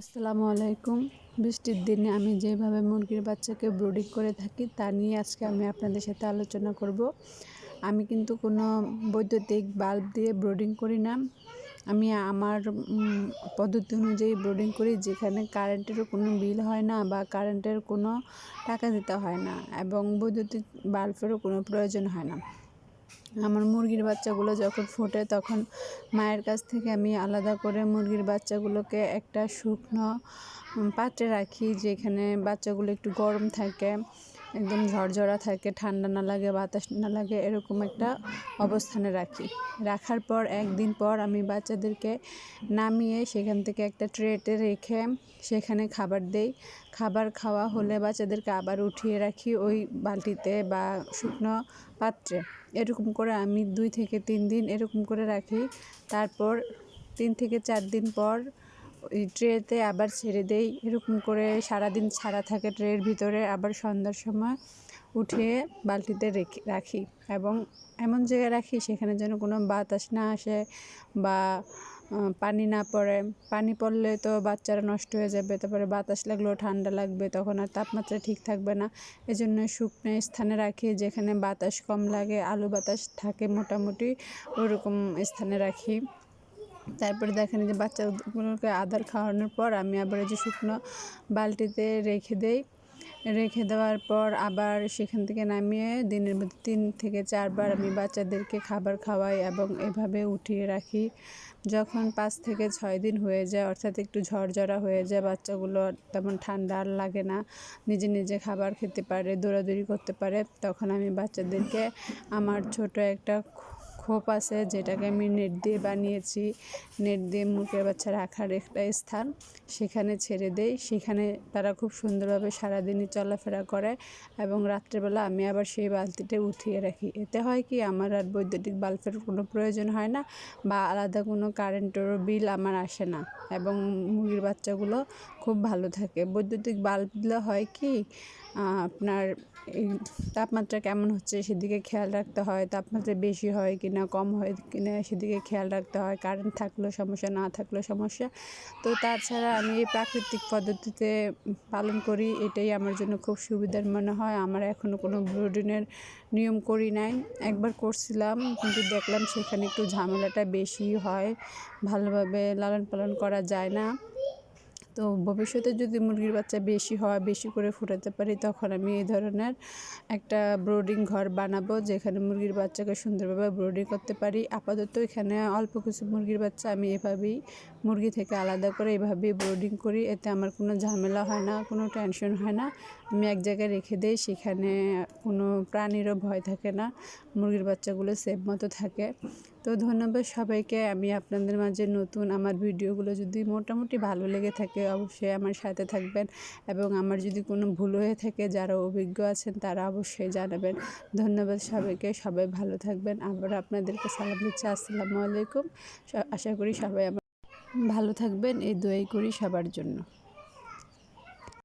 আসসালামু আলাইকুম। বৃষ্টির দিনে আমি যেভাবে মুরগির বাচ্চাকে ব্রুডিং করে থাকি, তা নিয়ে আজকে আমি আপনাদের সাথে আলোচনা করব। আমি কিন্তু কোনো বৈদ্যুতিক বাল্ব দিয়ে ব্রুডিং করি না। আমি আমার পদ্ধতি অনুযায়ী ব্রুডিং করি, যেখানে কারেন্টেরও কোনো বিল হয় না বা কারেন্টের কোনো টাকা দিতে হয় না এবং বৈদ্যুতিক বাল্বেরও কোনো প্রয়োজন হয় না। আমার মুরগির বাচ্চাগুলো যখন ফোটে তখন মায়ের কাছ থেকে আমি আলাদা করে মুরগির বাচ্চাগুলোকে একটা শুকনো পাত্রে রাখি যেখানে বাচ্চাগুলো একটু গরম থাকে। একদম ঝরঝরা থাকে, ঠান্ডা না লাগে, বাতাস না লাগে, এরকম একটা অবস্থানে রাখি। রাখার পর একদিন পর আমি বাচ্চাদেরকে নামিয়ে সেখান থেকে একটা ট্রেতে রেখে সেখানে খাবার দেই। খাবার খাওয়া হলে বাচ্চাদেরকে আবার উঠিয়ে রাখি ওই বালতিতে বা শুকনো পাত্রে। এরকম করে আমি দুই থেকে তিন দিন এরকম করে রাখি। তারপর তিন থেকে চার দিন পর ওই ট্রেতে আবার ছেড়ে দেই। এরকম করে সারাদিন ছাড়া থাকে ট্রের ভিতরে। আবার সন্ধ্যার সময় উঠিয়ে বালতিতে রেখে, রাখি এবং এমন জায়গায় রাখি সেখানে যেন কোনো বাতাস না আসে বা পানি না পড়ে। পানি পড়লে তো বাচ্চারা নষ্ট হয়ে যাবে, তারপরে বাতাস লাগলেও ঠান্ডা লাগবে, তখন আর তাপমাত্রা ঠিক থাকবে না। এজন্য শুকনো স্থানে রাখি যেখানে বাতাস কম লাগে, আলু বাতাস থাকে মোটামুটি, ওরকম স্থানে রাখি। তারপরে দেখেন যে বাচ্চাগুলোকে আদার খাওয়ানোর পর আমি আবার যে শুকনো বালতিতে রেখে দেই। রেখে দেওয়ার পর আবার সেখান থেকে নামিয়ে দিনের মধ্যে তিন থেকে চারবার আমি বাচ্চাদেরকে খাবার খাওয়াই এবং এভাবে উঠিয়ে রাখি। যখন পাঁচ থেকে ছয় দিন হয়ে যায়, অর্থাৎ একটু ঝরঝরা হয়ে যায়, বাচ্চাগুলো তেমন ঠান্ডা আর লাগে না, নিজে নিজে খাবার খেতে পারে, দৌড়াদৌড়ি করতে পারে, তখন আমি বাচ্চাদেরকে আমার ছোট একটা খোপ আছে, যেটাকে আমি নেট দিয়ে বানিয়েছি। নেট দিয়ে মুরগির বাচ্চা রাখার একটা স্থান সেখানে ছেড়ে দেই। সেখানে তারা খুব সুন্দরভাবে সারাদিনই চলাফেরা করে এবং রাত্রেবেলা আমি আবার সেই বালতিটা উঠিয়ে রাখি। এতে হয় কি, আমার আর বৈদ্যুতিক বাল্বের কোনো প্রয়োজন হয় না বা আলাদা কোনো কারেন্টেরও বিল আমার আসে না এবং মুরগির বাচ্চাগুলো খুব ভালো থাকে। বৈদ্যুতিক বাল্ব দিলে হয় কি আপনার এই তাপমাত্রা কেমন হচ্ছে সেদিকে খেয়াল রাখতে হয়, তাপমাত্রা বেশি হয় কি না কম হয় কি না সেদিকে খেয়াল রাখতে হয় কারেন্ট থাকলেও সমস্যা, না থাকলেও সমস্যা। তো তাছাড়া আমি এই প্রাকৃতিক পদ্ধতিতে পালন করি, এটাই আমার জন্য খুব সুবিধার মনে হয়। আমার এখনও কোনো ব্রুডিনের নিয়ম করি নাই। একবার করছিলাম, কিন্তু দেখলাম সেখানে একটু ঝামেলাটা বেশি হয়, ভালোভাবে লালন পালন করা যায় না। তো ভবিষ্যতে যদি মুরগির বাচ্চা বেশি হয়, বেশি করে ফুটাতে পারি, তখন আমি এই ধরনের একটা ব্রোডিং ঘর বানাবো, যেখানে মুরগির বাচ্চাকে সুন্দরভাবে ব্রোডিং করতে পারি। আপাতত এখানে অল্প কিছু মুরগির বাচ্চা আমি এভাবেই মুরগি থেকে আলাদা করে এভাবেই ব্রোডিং করি। এতে আমার কোনো ঝামেলা হয় না, কোনো টেনশন হয় না। আমি এক জায়গায় রেখে দিই, সেখানে কোনো প্রাণীরও ভয় থাকে না, মুরগির বাচ্চাগুলো সেফ মতো থাকে। তো ধন্যবাদ সবাইকে। আমি আপনাদের মাঝে নতুন। আমার ভিডিওগুলো যদি মোটামুটি ভালো লেগে থাকে, অবশ্যই আমার সাথে থাকবেন এবং আমার যদি কোনো ভুল হয়ে থাকে, যারা অভিজ্ঞ আছেন, তারা অবশ্যই জানাবেন। ধন্যবাদ সবাইকে। সবাই ভালো থাকবেন। আবার আপনাদেরকে সালাম দিচ্ছি। আসসালামু আলাইকুম। আশা করি সবাই আমার ভালো থাকবেন। এই দোয়াই করি সবার জন্য।